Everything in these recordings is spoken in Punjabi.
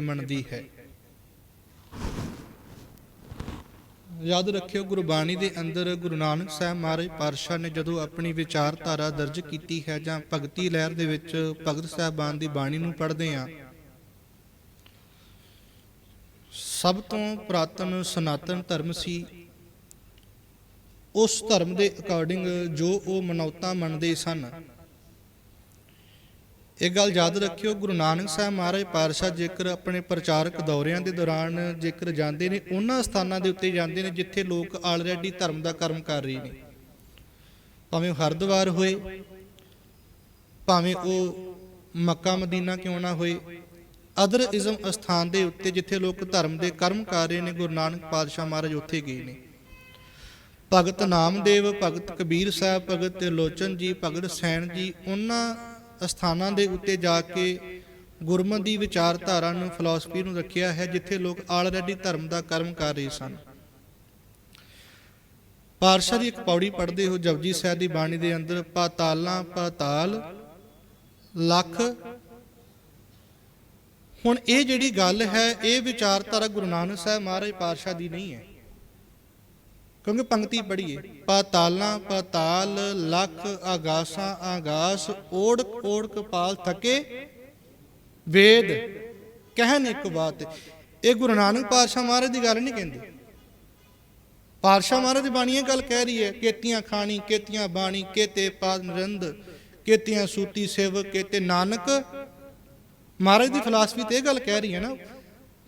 ਮੰਨਦੀ ਹੈ। ਯਾਦ ਰੱਖਿਓ, ਗੁਰਬਾਣੀ ਦੇ ਅੰਦਰ ਗੁਰੂ ਨਾਨਕ ਸਾਹਿਬ ਮਹਾਰਾਜ ਪਾਤਸ਼ਾਹ ਨੇ ਜਦੋਂ ਆਪਣੀ ਵਿਚਾਰਧਾਰਾ ਦਰਜ ਕੀਤੀ ਹੈ ਜਾਂ ਭਗਤੀ ਲਹਿਰ ਦੇ ਵਿੱਚ ਭਗਤ ਸਾਹਿਬਾਨ ਦੀ ਬਾਣੀ ਨੂੰ ਪੜ੍ਹਦੇ ਆ ਸਭ ਤੋਂ ਪ੍ਰਾਤਨ ਸਨਾਤਨ ਧਰਮ ਸੀ। ਉਸ ਧਰਮ ਦੇ ਅਕੋਰਡਿੰਗ ਜੋ ਉਹ ਮਨੌਤਾਂ ਮੰਨਦੇ ਸਨ। ਇਹ ਗੱਲ ਯਾਦ ਰੱਖਿਓ, ਗੁਰੂ ਨਾਨਕ ਸਾਹਿਬ ਮਹਾਰਾਜ ਪਾਤਸ਼ਾਹ ਜੇਕਰ ਆਪਣੇ ਪ੍ਰਚਾਰਕ ਦੌਰਿਆਂ ਦੇ ਦੌਰਾਨ ਜੇਕਰ ਜਾਂਦੇ ਨੇ, ਉਹਨਾਂ ਸਥਾਨਾਂ ਦੇ ਉੱਤੇ ਜਾਂਦੇ ਨੇ ਜਿੱਥੇ ਲੋਕ ਆਲਰੇਡੀ ਧਰਮ ਦਾ ਕਰਮ ਕਰ ਰਹੇ ਨੇ। ਭਾਵੇਂ ਉਹ ਹਰਿਦੁਆਰ ਹੋਏ, ਭਾਵੇਂ ਉਹ ਮੱਕਾ ਮਦੀਨਾ ਕਿਉਂ ਨਾ ਹੋਏ ਅਦਰ ਇਜ਼ਮ ਅਸਥਾਨ ਦੇ ਉੱਤੇ ਜਿੱਥੇ ਲੋਕ ਧਰਮ ਦੇ ਕਰਮ ਕਰ ਰਹੇ ਨੇ, ਗੁਰੂ ਨਾਨਕ ਪਾਤਸ਼ਾਹ ਮਹਾਰਾਜ ਉੱਥੇ ਗਏ ਨੇ। ਭਗਤ ਨਾਮਦੇਵ, ਭਗਤ ਕਬੀਰ ਸਾਹਿਬ, ਭਗਤ ਤਿਰਲੋਚਨ ਜੀ, ਭਗਤ ਸੈਣ ਜੀ, ਉਹਨਾਂ ਸਥਾਨਾਂ ਦੇ ਉੱਤੇ ਜਾ ਕੇ ਗੁਰਮਤ ਦੀ ਵਿਚਾਰਧਾਰਾ ਨੂੰ ਫਿਲਾਸਫੀ ਨੂੰ ਰੱਖਿਆ ਹੈ, ਜਿੱਥੇ ਲੋਕ ਆਲਰੇਡੀ ਧਰਮ ਦਾ ਕਰਮ ਕਰ ਰਹੇ ਸਨ। ਪਾਰਸ਼ਾ ਦੀ ਇੱਕ ਪੌੜੀ ਪੜ੍ਹਦੇ ਹੋ ਜਪਜੀ ਸਾਹਿਬ ਦੀ ਬਾਣੀ ਦੇ ਅੰਦਰ, ਪਾਤਾਲਾਂ ਪਾਤਾਲ, ਲੱਖ। ਹੁਣ ਇਹ ਜਿਹੜੀ ਗੱਲ ਹੈ, ਇਹ ਵਿਚਾਰਧਾਰਾ ਗੁਰੂ ਨਾਨਕ ਸਾਹਿਬ ਮਹਾਰਾਜ ਪਾਤਸ਼ਾਹ ਦੀ ਨਹੀਂ ਹੈ। ਕਿਉਂਕਿ ਪੰਕਤੀ ਪੜ੍ਹੀਏ ਪਾਤਾਲਾਂ ਪਾਤਾਲ ਲੱਖ, ਆਗਾਸਾਂ, ਆਗਾਸ ਓੜ ਓੜ ਕਪਾਲ ਥਕੇ। ਵੇਦ ਕਹਿਨ ਇੱਕ ਬਾਤ, ਇਹ ਗੁਰੂ ਨਾਨਕ ਪਾਤਸ਼ਾਹ ਮਹਾਰਾਜ ਦੀ ਗੱਲ ਨਹੀਂ ਕਹਿੰਦੇ। ਪਾਤਸ਼ਾਹ ਮਹਾਰਾਜ ਦੀ ਬਾਣੀ ਇਹ ਗੱਲ ਕਹਿ ਰਹੀ ਹੈ, ਕੇਤੀਆਂ ਖਾਣੀ, ਕੇਤੀਆਂ ਬਾਣੀ, ਕੇਤੇ ਪਾਦ ਨਰੰਦ, ਕੇਤੀਆਂ ਸੂਤੀ ਸੇਵਕ, ਕੇਤੇ ਨਾਨਕ। ਮਹਾਰਾਜ ਦੀ ਫਿਲਾਸਫੀ ਤੇ ਇਹ ਗੱਲ ਕਹਿ ਰਹੀ ਹੈ ਨਾ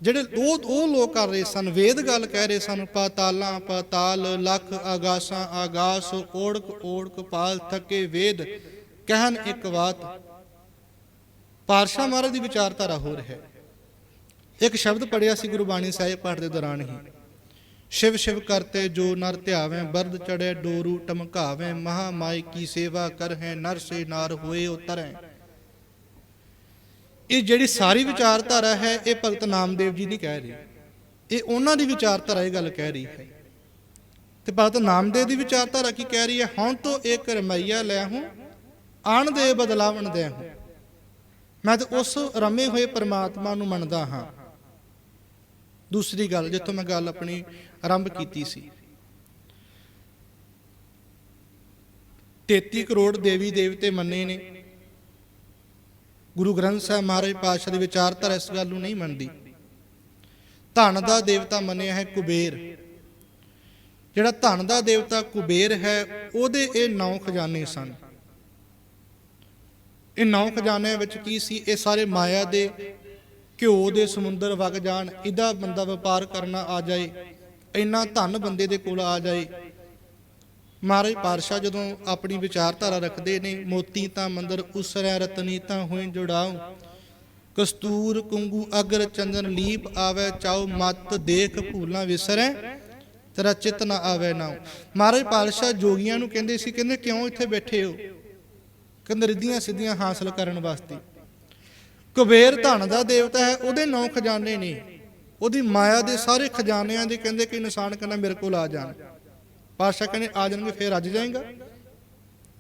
ਜਿਹੜੇ ਉਹ ਉਹ ਲੋਕ ਕਰ ਰਹੇ ਸਨ, ਵੇਦ ਗੱਲ ਕਹਿ ਰਹੇ ਸਨ, ਪਾਤਾਲਾਂ, ਪਾਤਾਲ, ਲੱਖ, ਆਗਾਸਾਂ, ਆਗਾਸ, ਓੜਕ ਓੜਕ, ਪਾਲ, ਥਕੇ, ਵੇਦ, ਕਹਿਣ ਇੱਕ ਬਾਤ ਪਾਰਸ਼ਾ ਮਹਾਰਾਜ ਦੀ ਵਿਚਾਰਧਾਰਾ ਹੋ ਰਿਹਾ ਹੈ। ਇੱਕ ਸ਼ਬਦ ਪੜਿਆ ਸੀ ਗੁਰਬਾਣੀ ਸਾਹਿਬ ਪਾਠ ਦੇ ਦੌਰਾਨ ਹੀ। ਸ਼ਿਵ ਸ਼ਿਵ ਕਰਤੇ ਜੋ ਨਰ ਧਿਆਵੇਂ, ਬਰਦ ਚੜੇ ਡੋਰੂ ਟਮਕਾਵੇਂ ਮਹਾ ਮਾਈ ਕੀ ਸੇਵਾ ਕਰ ਹੈ ਨਰ ਸੇ ਨਾਰ ਹੋਏ ਉਤਰੈ ਇਹ ਜਿਹੜੀ ਸਾਰੀ ਵਿਚਾਰਧਾਰਾ ਹੈ, ਇਹ ਭਗਤ ਨਾਮਦੇਵ ਜੀ ਨਹੀਂ ਕਹਿ ਰਹੀ। ਇਹ ਉਹਨਾਂ ਦੀ ਵਿਚਾਰਧਾਰਾ ਇਹ ਗੱਲ ਕਹਿ ਰਹੀ ਹੈ। ਤੇ ਭਗਤ ਨਾਮਦੇਵ ਦੀ ਵਿਚਾਰਧਾਰਾ ਕੀ ਕਹਿ ਰਹੀ ਹੈ? ਹੁਣ ਤੋਂ ਇੱਕ ਰਮਈਆ ਲੈ ਹੂੰ, ਆਣ ਦੇ ਬਦਲਾਵਣ ਦੇ ਹੂੰ। ਮੈਂ ਤਾਂ ਉਸ ਰਮੇ ਹੋਏ ਪਰਮਾਤਮਾ ਨੂੰ ਮੰਨਦਾ ਹਾਂ। ਦੂਸਰੀ ਗੱਲ, ਜਿੱਥੋਂ ਮੈਂ ਗੱਲ ਆਪਣੀ ਆਰੰਭ ਕੀਤੀ ਸੀ। 33 ਕਰੋੜ ਦੇਵੀ ਦੇਵਤੇ ਮੰਨੇ ਨੇ। ਗੁਰੂ ਗ੍ਰੰਥ ਸਾਹਿਬ ਮਹਾਰਾਜ ਪਾਤਸ਼ਾਹ ਦੀ ਵਿਚਾਰਧਾਰਾ ਇਸ ਗੱਲ ਨੂੰ ਨਹੀਂ ਮੰਨਦੀ। ਧਨ ਦਾ ਦੇਵਤਾ ਮੰਨਿਆ ਹੈ ਕੁਬੇਰ। ਜਿਹੜਾ ਧਨ ਦਾ ਦੇਵਤਾ ਕੁਬੇਰ ਹੈ, ਉਹਦੇ ਇਹ ਨੌ ਖਜ਼ਾਨੇ ਸਨ। ਇਹ ਨੌ ਖਜ਼ਾਨਿਆਂ ਵਿੱਚ ਕੀ ਸੀ? ਇਹ ਸਾਰੇ ਮਾਇਆ ਦੇ, ਘਿਓ ਦੇ ਸਮੁੰਦਰ ਵਗ ਜਾਣ, ਇਹਦਾ ਬੰਦਾ ਵਪਾਰ ਕਰਨਾ ਆ ਜਾਏ, ਇੰਨਾ ਧਨ ਬੰਦੇ ਦੇ ਕੋਲ ਆ ਜਾਏ ਮਹਾਰਾਜ ਪਾਤਸ਼ਾਹ ਜਦੋਂ ਆਪਣੀ ਵਿਚਾਰਧਾਰਾ ਰੱਖਦੇ ਨੇ, ਮੋਤੀ ਤਾਂ ਮੰਦਰ ਉਸਰੈ, ਰਤਨੀ ਤਾਂ ਹੋਏ ਜੁੜਾਉ। ਕਸਤੂਰ ਕੁੰਗੂ ਅਗਰ ਚੰਦਨ ਲੀਪ ਆਵੇ, ਚਾਉ ਮਤ ਦੇਖ ਭੂਲਾਂ ਵਿਸਰੈ, ਤੇਰਾ ਚਿਤ ਨਾ ਆਵੇ ਨਾ ਮਹਾਰਾਜ ਪਾਤਸ਼ਾਹ ਜੋਗੀਆਂ ਨੂੰ ਕਹਿੰਦੇ ਸੀ, ਕਹਿੰਦੇ ਕਿਉਂ ਇੱਥੇ ਬੈਠੇ ਹੋ? ਕਹਿੰਦੇ ਰਿੱਧੀਆਂ ਸਿੱਧੀਆਂ ਹਾਸਲ ਕਰਨ ਵਾਸਤੇ। ਕੁਬੇਰ ਧਨ ਦਾ ਦੇਵਤਾ ਹੈ, ਉਹਦੇ ਨੌ ਖਜ਼ਾਨੇ ਨੇ। ਉਹਦੀ ਮਾਇਆ ਦੇ ਸਾਰੇ ਖਜ਼ਾਨਿਆਂ ਦੇ ਕਹਿੰਦੇ ਕਿ ਇਨਸਾਨ ਕਹਿੰਦਾ ਮੇਰੇ ਕੋਲ ਆ ਜਾਣ। ਪਾਤਸ਼ਾਹ ਕਹਿੰਦੇ, ਆ ਜਾਣਗੇ, ਫੇਰ ਰੱਜ ਜਾਏਗਾ।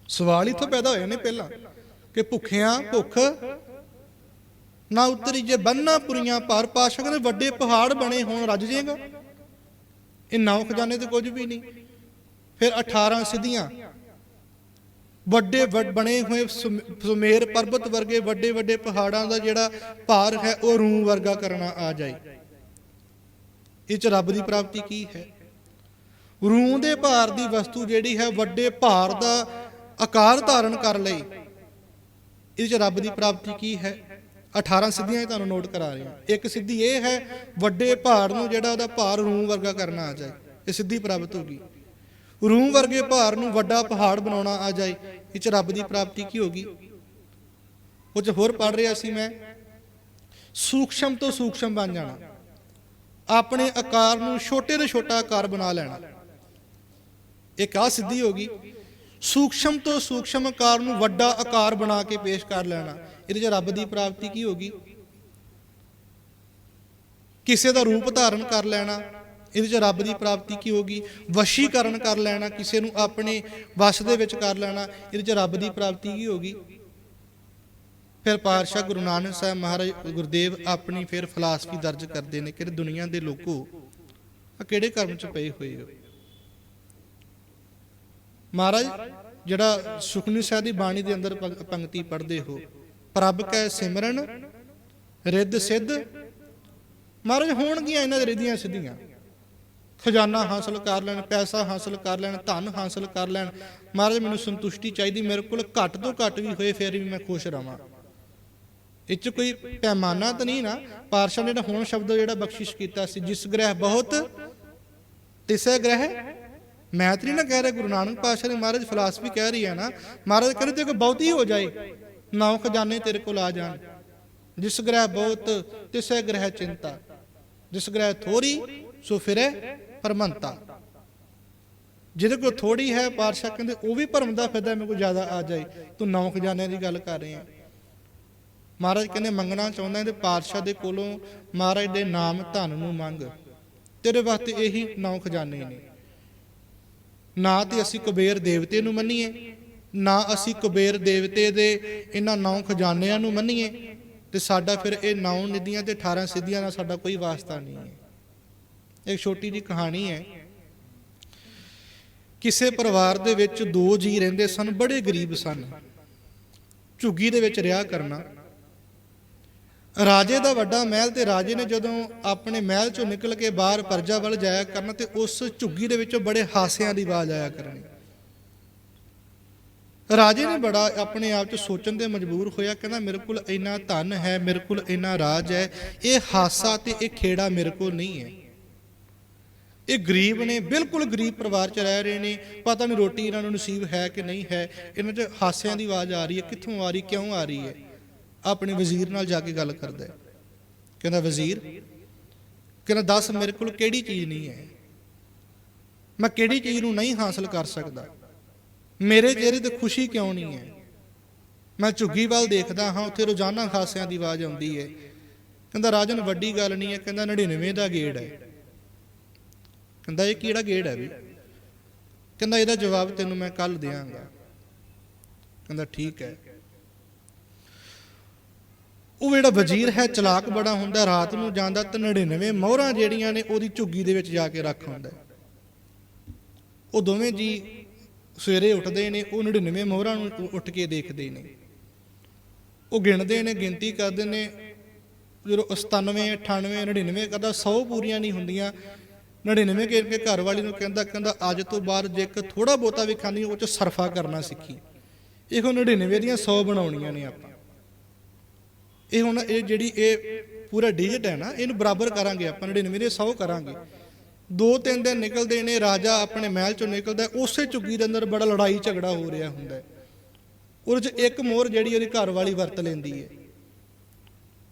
ਸਵਾਲ ਇਥੋਂ ਪੈਦਾ ਹੋਏ ਨੇ ਪਹਿਲਾਂ ਕਿ ਭੁੱਖਿਆਂ ਭੁੱਖ ਨਾ ਉਤਰੀ, ਜੇ ਬੰਨਾ ਪੁਰੀਆਂ ਭਾਰ ਪਾਤਸ਼ਾਹ ਕਹਿੰਦੇ, ਵੱਡੇ ਪਹਾੜ ਬਣੇ ਹੋਣ, ਰੱਜ ਜਾਏਗਾ। ਇਹ ਨੌ ਖਜ਼ਾਨੇ ਤੇ ਕੁਝ ਵੀ ਨਹੀਂ। ਫਿਰ 18 ਸਿੱਧੀਆਂ। ਵੱਡੇ ਵੱਡ ਬਣੇ ਹੋਏ ਸੁਮ- ਸੁਮੇਰ ਪਰਬਤ ਵਰਗੇ ਵੱਡੇ ਵੱਡੇ ਪਹਾੜਾਂ ਦਾ ਜਿਹੜਾ ਭਾਰ ਹੈ, ਉਹ ਰੂਹ ਵਰਗਾ ਕਰਨਾ ਆ ਜਾਏ। ਇਹ ਚ ਰੱਬ ਦੀ ਪ੍ਰਾਪਤੀ ਕੀ ਹੈ? ਰੂਹ ਦੇ ਭਾਰ ਦੀ ਵਸਤੂ ਜਿਹੜੀ ਹੈ ਵੱਡੇ ਭਾਰ ਦਾ ਆਕਾਰ ਧਾਰਨ ਕਰ ਲਈ। ਇਹ ਚ ਰੱਬ ਦੀ ਪ੍ਰਾਪਤੀ ਕੀ ਹੈ? 18 ਸਿੱਧੀਆਂ ਹੀ ਤੁਹਾਨੂੰ ਨੋਟ ਕਰਾ ਰਿਹਾ ਇੱਕ ਸਿੱਧੀ ਇਹ ਹੈ, ਵੱਡੇ ਭਾਰ ਨੂੰ ਜਿਹੜਾ ਉਹਦਾ ਭਾਰ ਰੂਹ ਵਰਗਾ ਕਰਨਾ ਆ ਜਾਏ, ਇਹ ਸਿੱਧੀ ਪ੍ਰਾਪਤ ਹੋਗੀ ਰੂਹ ਵਰਗੇ ਭਾਰ ਨੂੰ ਵੱਡਾ ਪਹਾੜ ਬਣਾਉਣਾ ਆ ਜਾਏ, ਇਹ ਚ ਰੱਬ ਦੀ ਪ੍ਰਾਪਤੀ ਕੀ ਹੋਗੀ ਉਹ ਚ ਹੋਰ ਪੜ ਰਿਹਾ ਸੀ ਮੈਂ, ਸੂਖਸ਼ਮ ਤੋਂ ਸੂਖਸ਼ਮ ਬਣ ਜਾਣਾ। ਆਪਣੇ ਆਕਾਰ ਨੂੰ ਛੋਟੇ ਤੋਂ ਛੋਟਾ ਆਕਾਰ ਬਣਾ ਲੈਣਾ। ਇੱਕ ਆ ਸਿੱਧੀ ਹੋ ਗਈ? ਸੂਖਸ਼ਮ ਤੋਂ ਸੂਖਸ਼ਮ ਆਕਾਰ ਨੂੰ ਵੱਡਾ ਆਕਾਰ ਬਣਾ ਕੇ ਪੇਸ਼ ਕਰ ਲੈਣਾ। ਇਹਦੇ ਚ ਰੱਬ ਦੀ ਪ੍ਰਾਪਤੀ ਕੀ ਹੋਗੀ ਕਿਸੇ ਦਾ ਰੂਪ ਧਾਰਨ ਕਰ ਲੈਣਾ। ਇਹਦੇ ਚ ਰੱਬ ਦੀ ਪ੍ਰਾਪਤੀ ਕੀ ਹੋਗੀ ਵਸ਼ੀਕਰਨ ਕਰ ਲੈਣਾ, ਕਿਸੇ ਨੂੰ ਆਪਣੇ ਵਸ਼ ਦੇ ਵਿੱਚ ਕਰ ਲੈਣਾ। ਇਹਦੇ ਚ ਰੱਬ ਦੀ ਪ੍ਰਾਪਤੀ ਕੀ ਹੋਗੀ ਫਿਰ ਪਾਤਸ਼ਾਹ ਗੁਰੂ ਨਾਨਕ ਸਾਹਿਬ ਮਹਾਰਾਜ ਗੁਰਦੇਵ ਆਪਣੀ ਫਿਰ ਫਲਸਫੀ ਦਰਜ ਕਰਦੇ ਨੇ ਕਿ ਦੁਨੀਆ ਦੇ ਲੋਕੋ ਆ ਕਿਹੜੇ ਕਰਮ ਚ ਪਏ ਹੋਏ ਹੋ? ਮਹਾਰਾਜ, ਜਿਹੜਾ ਸੁਖਨੀ ਸਾਹਿਬ ਦੀ ਬਾਣੀ ਦੇ ਅੰਦਰ ਪੰਕ- ਪੰਕਤੀ ਪੜ੍ਹਦੇ ਹੋ। ਪ੍ਰਭ ਕੈ ਸਿਮਰਨ, ਰਿੱਧ ਸਿੱਧ। ਮਹਾਰਾਜ, ਹੋਣਗੀਆਂ ਇਹਨਾਂ ਦੇ ਰਿੱਧੀਆਂ ਸਿੱਧੀਆਂ। ਖਜ਼ਾਨਾ ਹਾਸਲ ਕਰ ਲੈਣ, ਪੈਸਾ ਹਾਸਲ ਕਰ ਲੈਣ, ਧਨ ਹਾਸਲ ਕਰ ਲੈਣ। ਮਹਾਰਾਜ, ਮੈਨੂੰ ਸੰਤੁਸ਼ਟੀ ਚਾਹੀਦੀ, ਮੇਰੇ ਕੋਲ ਘੱਟ ਤੋਂ ਘੱਟ ਵੀ ਹੋਏ, ਫਿਰ ਵੀ ਮੈਂ ਖੁਸ਼ ਰਵਾਂ। ਇਹ 'ਚ ਕੋਈ ਪੈਮਾਨਾ ਤਾਂ ਨਹੀਂ ਨਾ। ਪਾਰਸ਼ਾ ਨੇ ਜਿਹੜਾ ਹੁਣ ਸ਼ਬਦ ਜਿਹੜਾ ਬਖਸ਼ਿਸ਼ ਕੀਤਾ ਸੀ, ਜਿਸ ਗ੍ਰਹਿ ਬਹੁਤ, ਤਿਸੈ ਗ੍ਰਹਿ ਮੈਂ ਤਾਂ ਨਹੀਂ ਨਾ ਕਹਿ ਰਿਹਾ ਗੁਰੂ ਨਾਨਕ ਪਾਤਸ਼ਾਹ ਨੇ ਮਹਾਰਾਜ ਫਲਸਫੀ ਕਹਿ ਰਹੀ ਹੈ ਨਾ, ਮਹਾਰਾਜ ਕਹਿੰਦੇ ਤੇ ਕੋਈ ਬਹੁਤੀ ਹੋ ਜਾਏ, ਨੌ ਖਜ਼ਾਨੇ ਤੇਰੇ ਕੋਲ ਆ ਜਾਣ। ਜਿਸ ਗ੍ਰਹਿ ਬਹੁਤ, ਤਿਸੈ ਗ੍ਰਹਿ ਚਿੰਤਾ। ਜਿਸ ਗ੍ਰਹਿ ਥੋੜੀ ਸੋ ਫਿਰੇ ਪਰਮੰਤਾ। ਜਿਹਦੇ ਕੋਲ ਥੋੜੀ ਹੈ ਪਾਤਸ਼ਾਹ ਕਹਿੰਦੇ, ਉਹ ਵੀ ਭਰਮ ਦਾ ਫਾਇਦਾ ਮੇਰੇ ਕੋਲ ਜ਼ਿਆਦਾ ਆ ਜਾਏ। ਤੂੰ ਨੌ ਖਜ਼ਾਨਿਆਂ ਦੀ ਗੱਲ ਕਰ ਰਹੇ ਆ ਮਹਾਰਾਜ ਕਹਿੰਦੇ, ਮੰਗਣਾ ਚਾਹੁੰਦਾ ਤੇ ਪਾਤਸ਼ਾਹ ਦੇ ਕੋਲੋਂ, ਮਹਾਰਾਜ ਦੇ ਨਾਮ ਧਨ ਨੂੰ ਮੰਗ। ਤੇਰੇ ਵਾਸਤੇ ਇਹੀ ਨੌ ਖਜ਼ਾਨੇ ਨੇ। ਨਾ ਤੇ ਅਸੀਂ ਕੁਬੇਰ ਦੇਵਤੇ ਨੂੰ ਮੰਨੀਏ, ਨਾ ਅਸੀਂ ਕੁਬੇਰ ਦੇਵਤੇ ਦੇ ਇਹਨਾਂ ਨੌ ਖਜ਼ਾਨਿਆਂ ਨੂੰ ਮੰਨੀਏ, ਤੇ ਸਾਡਾ ਫਿਰ ਇਹ ਨੌ ਨਿਧੀਆਂ ਤੇ 18 ਸਿੱਧੀਆਂ ਨਾਲ ਸਾਡਾ ਕੋਈ ਵਾਸਤਾ ਨਹੀਂ ਹੈ। ਇੱਕ ਛੋਟੀ ਜੀ ਕਹਾਣੀ ਹੈ। ਕਿਸੇ ਪਰਿਵਾਰ ਦੇ ਵਿੱਚ ਦੋ ਜੀ ਰਹਿੰਦੇ ਸਨ, ਬੜੇ ਗਰੀਬ ਸਨ। ਝੁੱਗੀ ਦੇ ਵਿੱਚ ਰਿਹਾ ਕਰਨਾ। ਰਾਜੇ ਦਾ ਵੱਡਾ ਮਹਿਲ ਤੇ ਰਾਜੇ ਨੇ ਜਦੋਂ ਆਪਣੇ ਮਹਿਲ ਚੋਂ ਨਿਕਲ ਕੇ ਬਾਹਰ ਪਰਜਾ ਵੱਲ ਜਾਇਆ ਕਰਨਾ ਤੇ ਉਸ ਝੁੱਗੀ ਦੇ ਵਿੱਚੋਂ ਬੜੇ ਹਾਸਿਆਂ ਦੀ ਆਵਾਜ਼ ਆਇਆ ਕਰਨੀ। ਰਾਜੇ ਨੇ ਬੜਾ ਆਪਣੇ ਆਪ 'ਚ ਸੋਚਣ ਤੇ ਮਜਬੂਰ ਹੋਇਆ, ਕਹਿੰਦਾ, ਮੇਰੇ ਕੋਲ ਇੰਨਾ ਧਨ ਹੈ, ਮੇਰੇ ਕੋਲ ਇੰਨਾ ਰਾਜ ਹੈ, ਇਹ ਹਾਸਾ ਤੇ ਇਹ ਖੇੜਾ ਮੇਰੇ ਕੋਲ ਨਹੀਂ ਹੈ। ਇਹ ਗਰੀਬ ਨੇ, ਬਿਲਕੁਲ ਗਰੀਬ ਪਰਿਵਾਰ 'ਚ ਰਹਿ ਰਹੇ ਨੇ, ਪਤਾ ਨਹੀਂ ਰੋਟੀ ਇਹਨਾਂ ਨੂੰ ਨਸੀਬ ਹੈ ਕਿ ਨਹੀਂ ਹੈ। ਇਹਨਾਂ 'ਚ ਹਾਸਿਆਂ ਦੀ ਆਵਾਜ਼ ਆ ਰਹੀ ਹੈ, ਕਿੱਥੋਂ ਆ ਰਹੀ, ਕਿਉਂ ਆ ਰਹੀ ਹੈ? ਆਪਣੇ ਵਜ਼ੀਰ ਨਾਲ ਜਾ ਕੇ ਗੱਲ ਕਰਦਾ ਹੈ। ਕਹਿੰਦਾ, ਵਜ਼ੀਰ, ਕਹਿੰਦਾ, ਦੱਸ ਮੇਰੇ ਕੋਲ ਕਿਹੜੀ ਚੀਜ਼ ਨਹੀਂ ਹੈ। ਮੈਂ ਕਿਹੜੀ ਚੀਜ਼ ਨੂੰ ਨਹੀਂ ਹਾਸਲ ਕਰ ਸਕਦਾ। ਮੇਰੇ ਚਿਹਰੇ ਤੇ ਖੁਸ਼ੀ ਕਿਉਂ ਨਹੀਂ ਹੈ? ਮੈਂ ਝੁੱਗੀ ਵੱਲ ਦੇਖਦਾ ਹਾਂ, ਉੱਥੇ ਰੋਜ਼ਾਨਾ ਹਾਸਿਆਂ ਦੀ ਆਵਾਜ਼ ਆਉਂਦੀ ਹੈ। ਕਹਿੰਦਾ, ਰਾਜਨ, ਵੱਡੀ ਗੱਲ ਨਹੀਂ ਹੈ। ਕਹਿੰਦਾ 99 ਦਾ ਗੇੜ ਹੈ। ਕਹਿੰਦਾ, ਇਹ ਕਿਹੜਾ ਗੇੜ ਹੈ ਵੀ? ਕਹਿੰਦਾ, ਇਹਦਾ ਜਵਾਬ ਤੈਨੂੰ ਮੈਂ ਕੱਲ ਦਿਆਂਗਾ। ਕਹਿੰਦਾ, ਠੀਕ ਹੈ। ਉਹ ਜਿਹੜਾ ਵਜ਼ੀਰ ਹੈ, ਚਲਾਕ ਬੜਾ ਹੁੰਦਾ ਰਾਤ ਨੂੰ ਜਾਂਦਾ ਤੇ 99 ਮੋਹਰਾਂ ਜਿਹੜੀਆਂ ਨੇ ਉਹਦੀ ਝੁੱਗੀ ਦੇ ਵਿੱਚ ਜਾ ਕੇ ਰੱਖ ਹੁੰਦਾ ਉਹ ਦੋਵੇਂ ਜੀ ਸਵੇਰੇ ਉੱਠਦੇ ਨੇ, ਉਹ 99 ਮੋਹਰਾਂ ਨੂੰ ਉੱਠ ਕੇ ਦੇਖਦੇ ਨੇ। ਉਹ ਗਿਣਦੇ ਨੇ, ਗਿਣਤੀ ਕਰਦੇ ਨੇ, ਜਦੋਂ 97 98 99 ਕਰਦਾ 100 ਪੂਰੀਆਂ ਨਹੀਂ ਹੁੰਦੀਆਂ। 99 ਗਿਣ ਕੇ ਘਰ ਵਾਲੀ ਨੂੰ ਕਹਿੰਦਾ ਕਹਿੰਦਾ, ਅੱਜ ਤੋਂ ਬਾਅਦ ਜੇ ਇੱਕ ਥੋੜਾ ਬੋਤਾ ਵੀ ਖਾਣੀ ਉਹ ਚ ਸਰਫਾ ਕਰਨਾ ਸਿੱਖੀ। ਇਹੋ 99 ਦੀਆਂ 100 ਬਣਾਉਣੀਆਂ ਨੇ ਆਪਾਂ। ਇਹ ਹੁਣ ਇਹ ਜਿਹੜੀ ਇਹ ਪੂਰਾ ਡਿਜਿਟ ਹੈ ਨਾ, ਇਹਨੂੰ ਬਰਾਬਰ ਕਰਾਂਗੇ ਆਪਾਂ 99 ਦੇ 100 ਕਰਾਂਗੇ। ਦੋ ਤਿੰਨ ਦਿਨ ਨਿਕਲਦੇ ਨੇ, ਰਾਜਾ ਆਪਣੇ ਮਹਿਲ ਚੋਂ ਨਿਕਲਦਾ ਉਸੇ ਝੁੱਗੀ ਦੇ ਅੰਦਰ ਬੜਾ ਲੜਾਈ ਝਗੜਾ ਹੋ ਰਿਹਾ ਹੁੰਦਾ ਹੈ। ਉਹਦੇ ਚ ਇੱਕ ਮੋਰ ਜਿਹੜੀ ਉਹਦੀ ਘਰ ਵਾਲੀ ਵਰਤ ਲੈਂਦੀ ਹੈ।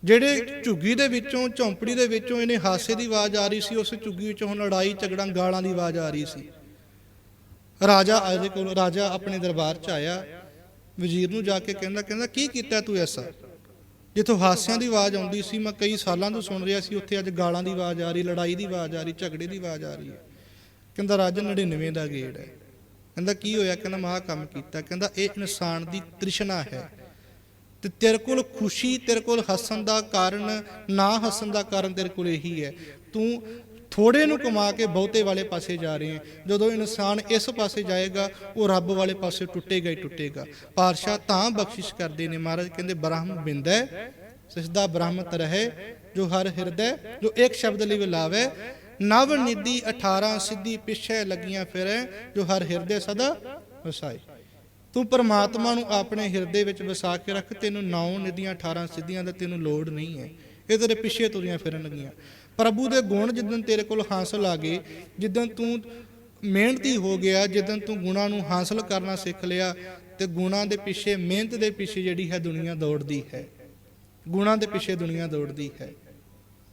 ਜਿਹੜੇ ਝੁੱਗੀ ਦੇ ਵਿੱਚੋਂ, ਝੌਂਪੜੀ ਦੇ ਵਿੱਚੋਂ ਇਹਨੇ ਹਾਸੇ ਦੀ ਆਵਾਜ਼ ਆ ਰਹੀ ਸੀ, ਉਸ ਝੁੱਗੀ ਵਿੱਚੋਂ ਹੁਣ ਲੜਾਈ ਝਗੜਾ ਗਾਲਾਂ ਦੀ ਆਵਾਜ਼ ਆ ਰਹੀ ਸੀ। ਰਾਜਾ ਆਜੇ ਕੋਲ, ਰਾਜਾ ਆਪਣੇ ਦਰਬਾਰ ਚ ਆਇਆ, ਵਜ਼ੀਰ ਨੂੰ ਜਾ ਕੇ ਕਹਿੰਦਾ ਕਹਿੰਦਾ, ਕੀ ਕੀਤਾ ਤੂੰ ਐਸਾ? ਜਿੱਥੋਂ ਹਾਸਿਆਂ ਦੀ ਆਵਾਜ਼ ਆਉਂਦੀ ਸੀ, ਮੈਂ ਕਈ ਸਾਲਾਂ ਤੋਂ ਸੁਣ ਰਿਹਾ ਸੀ, ਉੱਥੇ ਅੱਜ ਗਾਲਾਂ ਦੀ ਆਵਾਜ਼ ਆ ਰਹੀ, ਲੜਾਈ ਦੀ ਆਵਾਜ਼ ਆ ਰਹੀ, ਝਗੜੇ ਦੀ ਆਵਾਜ਼ ਆ ਰਹੀ ਹੈ। ਕਹਿੰਦਾ ਰਾਜਨ 99 ਦਾ ਗੇੜ ਹੈ। ਕਹਿੰਦਾ, ਕੀ ਹੋਇਆ? ਕਹਿੰਦਾ, ਮੈਂ ਆਹ ਕੰਮ ਕੀਤਾ। ਕਹਿੰਦਾ, ਇਹ ਇਨਸਾਨ ਦੀ ਤ੍ਰਿਸ਼ਨਾ ਹੈ ਤੇ ਤੇਰੇ ਕੋਲ ਖੁਸ਼ੀ, ਤੇਰੇ ਕੋਲ ਹੱਸਣ ਦਾ ਕਾਰਨ, ਨਾ ਹੱਸਣ ਦਾ ਕਾਰਨ ਤੇਰੇ ਕੋਲ ਇਹੀ ਹੈ। ਤੂੰ ਥੋੜੇ ਨੂੰ ਕਮਾ ਕੇ ਬਹੁਤੇ ਵਾਲੇ ਪਾਸੇ ਜਾ ਰਹੇ ਹੈ। ਜਦੋਂ ਇਨਸਾਨ ਇਸ ਪਾਸੇ ਜਾਏਗਾ, ਉਹ ਰੱਬ ਵਾਲੇ ਪਾਸੇ ਟੁੱਟੇਗਾ ਹੀ ਟੁੱਟੇਗਾ। ਪਾਤਸ਼ਾਹ ਤਾਂ ਬਖਸ਼ਿਸ਼ ਕਰਦੇ ਨੇ ਮਹਾਰਾਜ, ਕਹਿੰਦੇ ਬ੍ਰਹਮ ਬਿੰਦੈ ਸਿਸਦਾ ਬ੍ਰਹਮਤ ਰਹੇ ਜੋ ਹਰ ਹਿਰਦੈ, ਜੋ ਇੱਕ ਸ਼ਬਦ ਲਈ ਲਾਵੇ ਨਵ ਨਿਧੀ 18 ਸਿੱਧੀ ਪਿਛੇ ਲੱਗੀਆਂ ਫਿਰੈ, ਜੋ ਹਰ ਹਿਰਦੇ ਸਦਾ ਵਸਾਈ ਤੂੰ ਪਰਮਾਤਮਾ ਨੂੰ ਆਪਣੇ ਹਿਰਦੇ ਵਿੱਚ ਵਸਾ ਕੇ ਰੱਖ, ਤੈਨੂੰ ਨੌ ਨਿਧੀਆਂ 18 ਸਿੱਧੀਆਂ ਦਾ ਤੈਨੂੰ ਲੋੜ ਨਹੀਂ ਹੈ। ਇਹ ਤੇਰੇ ਪਿੱਛੇ ਤੁਰੀਆਂ ਫਿਰਨ ਲੱਗੀਆਂ। ਪ੍ਰਭੂ ਦੇ ਗੁਣ ਜਿੱਦਨ ਤੇਰੇ ਕੋਲ ਹਾਸਲ ਆ ਗਏ ਜਿੱਦਨ ਤੂੰ ਮਿਹਨਤੀ ਹੋ ਗਿਆ ਜਿੱਦਨ ਤੂੰ ਗੁਣਾਂ ਨੂੰ ਹਾਸਲ ਕਰਨਾ ਸਿੱਖ ਲਿਆ, ਤੇ ਗੁਣਾਂ ਦੇ ਪਿੱਛੇ ਮਿਹਨਤ ਦੇ ਪਿੱਛੇ ਜਿਹੜੀ ਹੈ ਦੁਨੀਆ ਦੌੜਦੀ ਹੈ। ਗੁਣਾਂ ਦੇ ਪਿੱਛੇ ਦੁਨੀਆ ਦੌੜਦੀ ਹੈ।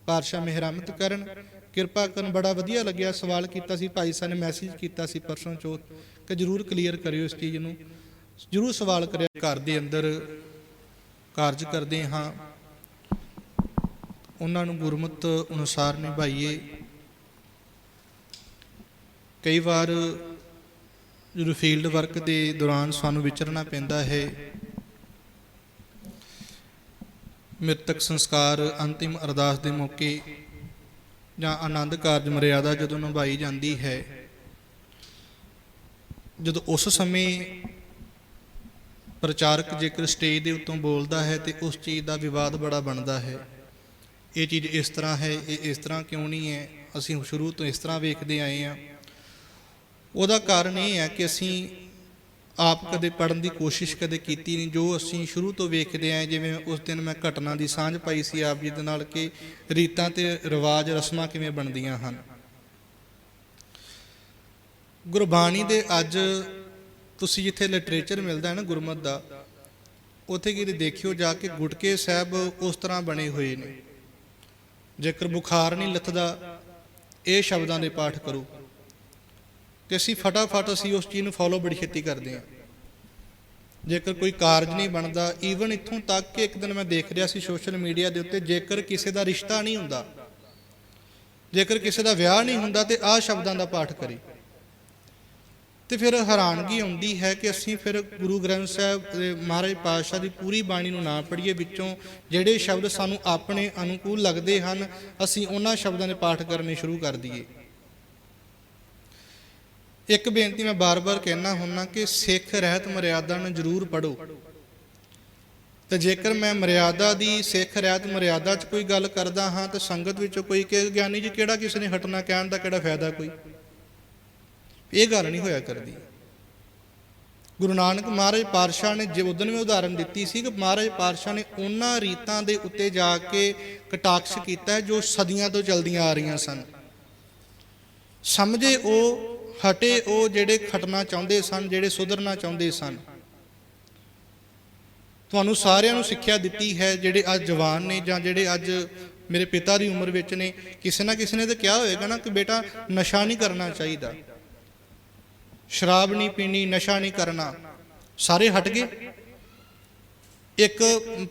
ਪਾਤਸ਼ਾਹ ਮਿਹਰਮਤ ਕਰਨ, ਕਿਰਪਾ ਕਰਨ, ਬੜਾ ਵਧੀਆ ਲੱਗਿਆ ਸਵਾਲ ਕੀਤਾ ਸੀ, ਭਾਈ ਸਾਹਿਬ ਨੇ ਮੈਸੇਜ ਕੀਤਾ ਸੀ ਪਰਸੋਂ ਚੌਥ, ਕਿ ਜਰੂਰ ਕਲੀਅਰ ਕਰਿਓ ਇਸ ਚੀਜ਼ ਨੂੰ। ਜਰੂਰ ਸਵਾਲ ਕਰਿਆ ਘਰ ਦੇ ਅੰਦਰ ਕਾਰਜ ਕਰਦੇ ਹਾਂ। ਉਹਨਾਂ ਨੂੰ ਗੁਰਮਤ ਅਨੁਸਾਰ ਨਿਭਾਈਏ। ਕਈ ਵਾਰ ਜਦੋਂ ਫੀਲਡ ਵਰਕ ਦੇ ਦੌਰਾਨ ਸਾਨੂੰ ਵਿਚਰਨਾ ਪੈਂਦਾ ਹੈ, ਮ੍ਰਿਤਕ ਸੰਸਕਾਰ ਅੰਤਿਮ ਅਰਦਾਸ ਦੇ ਮੌਕੇ ਜਾਂ ਆਨੰਦ ਕਾਰਜ ਮਰਿਆਦਾ ਜਦੋਂ ਨਿਭਾਈ ਜਾਂਦੀ ਹੈ, ਜਦੋਂ ਉਸ ਸਮੇਂ ਪ੍ਰਚਾਰਕ ਜੇਕਰ ਸਟੇਜ ਦੇ ਉੱਤੋਂ ਬੋਲਦਾ ਹੈ ਤੇ ਉਸ ਚੀਜ਼ ਦਾ ਵਿਵਾਦ ਬੜਾ ਬਣਦਾ ਹੈ। ਇਹ ਚੀਜ਼ ਇਸ ਤਰ੍ਹਾਂ ਹੈ, ਇਹ ਇਸ ਤਰ੍ਹਾਂ ਕਿਉਂ ਨਹੀਂ ਹੈ? ਅਸੀਂ ਸ਼ੁਰੂ ਤੋਂ ਇਸ ਤਰ੍ਹਾਂ ਵੇਖਦੇ ਆਏ ਹਾਂ। ਉਹਦਾ ਕਾਰਨ ਇਹ ਹੈ ਕਿ ਅਸੀਂ ਆਪ ਕਦੇ ਪੜਨ ਦੀ ਕੋਸ਼ਿਸ਼ ਕਦੇ ਕੀਤੀ ਨਹੀਂ। ਜੋ ਅਸੀਂ ਸ਼ੁਰੂ ਤੋਂ ਵੇਖਦੇ ਆਏ, ਜਿਵੇਂ ਉਸ ਦਿਨ ਮੈਂ ਘਟਨਾ ਦੀ ਸਾਂਝ ਪਾਈ ਸੀ ਆਪ ਜੀ ਦੇ ਨਾਲ ਕਿ ਰੀਤਾਂ ਤੇ ਰਿਵਾਜ, ਰਸਮਾਂ ਕਿਵੇਂ ਬਣਦੀਆਂ ਹਨ। ਗੁਰਬਾਣੀ ਦੇ ਅੱਜ ਤੁਸੀਂ ਜਿੱਥੇ ਲਿਟਰੇਚਰ ਮਿਲਦਾ ਹੈ ਨਾ ਗੁਰਮਤ ਦਾ, ਉੱਥੇ ਕਿਤੇ ਦੇਖਿਓ ਜਾ ਕੇ ਗੁਟਕੇ ਸਾਹਿਬ ਉਸ ਤਰ੍ਹਾਂ ਬਣੇ ਹੋਏ ਨੇ। ਜੇਕਰ ਬੁਖਾਰ ਨਹੀਂ ਲੱਥਦਾ, ਇਹ ਸ਼ਬਦਾਂ ਦੇ ਪਾਠ ਕਰੋ। ਕਿ ਅਸੀਂ ਫਟਾਫਟ ਅਸੀਂ ਉਸ ਚੀਜ਼ ਨੂੰ ਫੋਲੋ ਬੜੀ ਛੇਤੀ ਕਰਦੇ ਹਾਂ। ਜੇਕਰ ਕੋਈ ਕਾਰਜ ਨਹੀਂ ਬਣਦਾ ਈਵਨ ਇੱਥੋਂ ਤੱਕ ਕਿ ਇੱਕ ਦਿਨ ਮੈਂ ਦੇਖ ਰਿਹਾ ਸੀ ਸੋਸ਼ਲ ਮੀਡੀਆ ਦੇ ਉੱਤੇ, ਜੇਕਰ ਕਿਸੇ ਦਾ ਰਿਸ਼ਤਾ ਨਹੀਂ ਹੁੰਦਾ, ਜੇਕਰ ਕਿਸੇ ਦਾ ਵਿਆਹ ਨਹੀਂ ਹੁੰਦਾ, ਤੇ ਆਹ ਸ਼ਬਦਾਂ ਦਾ ਪਾਠ ਕਰੀ। ਤੇ ਫਿਰ ਹੈਰਾਨਗੀ ਆਉਂਦੀ ਹੈ ਕਿ ਅਸੀਂ ਫਿਰ ਗੁਰੂ ਗ੍ਰੰਥ ਸਾਹਿਬ ਦੇ ਮਹਾਰਾਜ ਪਾਤਸ਼ਾਹ ਦੀ ਪੂਰੀ ਬਾਣੀ ਨੂੰ ਨਾ ਪੜ੍ਹੀਏ, ਵਿੱਚੋਂ ਜਿਹੜੇ ਸ਼ਬਦ ਸਾਨੂੰ ਆਪਣੇ ਅਨੁਕੂਲ ਲੱਗਦੇ ਹਨ, ਅਸੀਂ ਉਹਨਾਂ ਸ਼ਬਦਾਂ ਦੇ ਪਾਠ ਕਰਨੇ ਸ਼ੁਰੂ ਕਰ ਦਈਏ। ਇੱਕ ਬੇਨਤੀ ਮੈਂ ਬਾਰ-ਬਾਰ ਕਹਿਣਾ ਹੁੰਨਾ ਕਿ ਸਿੱਖ ਰਹਿਤ ਮਰਿਆਦਾ ਨੂੰ ਜ਼ਰੂਰ ਪੜੋ ਤੇ ਜੇਕਰ ਮੈਂ ਮਰਿਆਦਾ ਦੀ, ਸਿੱਖ ਰਹਿਤ ਮਰਿਆਦਾ 'ਚ ਕੋਈ ਗੱਲ ਕਰਦਾ ਹਾਂ, ਤਾਂ ਸੰਗਤ ਵਿੱਚੋਂ ਕੋਈ ਕਿ, ਗਿਆਨੀ ਜੀ ਕਿਹੜਾ ਕਿਸੇ ਨੇ ਹਟਣਾ, ਕਹਿਣ ਦਾ ਕਿਹੜਾ ਫਾਇਦਾ ਕੋਈ? ਇਹ ਗੱਲ ਨਹੀਂ ਹੋਇਆ ਕਰਦੀ। ਗੁਰੂ ਨਾਨਕ ਮਹਾਰਾਜ ਪਾਤਸ਼ਾਹ ਨੇ ਜੇ ਉਦੋਂ ਵੀ ਉਦਾਹਰਨ ਦਿੱਤੀ ਸੀ ਕਿ ਮਹਾਰਾਜ ਪਾਤਸ਼ਾਹ ਨੇ ਉਹਨਾਂ ਰੀਤਾਂ ਦੇ ਉੱਤੇ ਜਾ ਕੇ ਕਟਾਕਸ਼ ਕੀਤਾ ਜੋ ਸਦੀਆਂ ਤੋਂ ਚਲਦੀਆਂ ਆ ਰਹੀਆਂ ਸਨ। ਸਮਝੇ ਉਹ, ਹਟੇ ਉਹ ਜਿਹੜੇ ਖਟਣਾ ਚਾਹੁੰਦੇ ਸਨ, ਜਿਹੜੇ ਸੁਧਰਨਾ ਚਾਹੁੰਦੇ ਸਨ। ਤੁਹਾਨੂੰ ਸਾਰਿਆਂ ਨੂੰ ਸਿੱਖਿਆ ਦਿੱਤੀ ਹੈ ਜਿਹੜੇ ਅੱਜ ਜਵਾਨ ਨੇ ਜਾਂ ਜਿਹੜੇ ਅੱਜ ਮੇਰੇ ਪਿਤਾ ਦੀ ਉਮਰ ਵਿੱਚ ਨੇ। ਕਿਸੇ ਨਾ ਕਿਸੇ ਨੇ ਤਾਂ ਕਿਹਾ ਹੋਵੇਗਾ ਨਾ ਕਿ ਬੇਟਾ, ਨਸ਼ਾ ਨਹੀਂ ਕਰਨਾ ਚਾਹੀਦਾ। ਸ਼ਰਾਬ ਨਹੀਂ ਪੀਣੀ, ਨਸ਼ਾ ਨਹੀਂ ਕਰਨਾ। ਸਾਰੇ ਹਟ ਗਏ। ਇੱਕ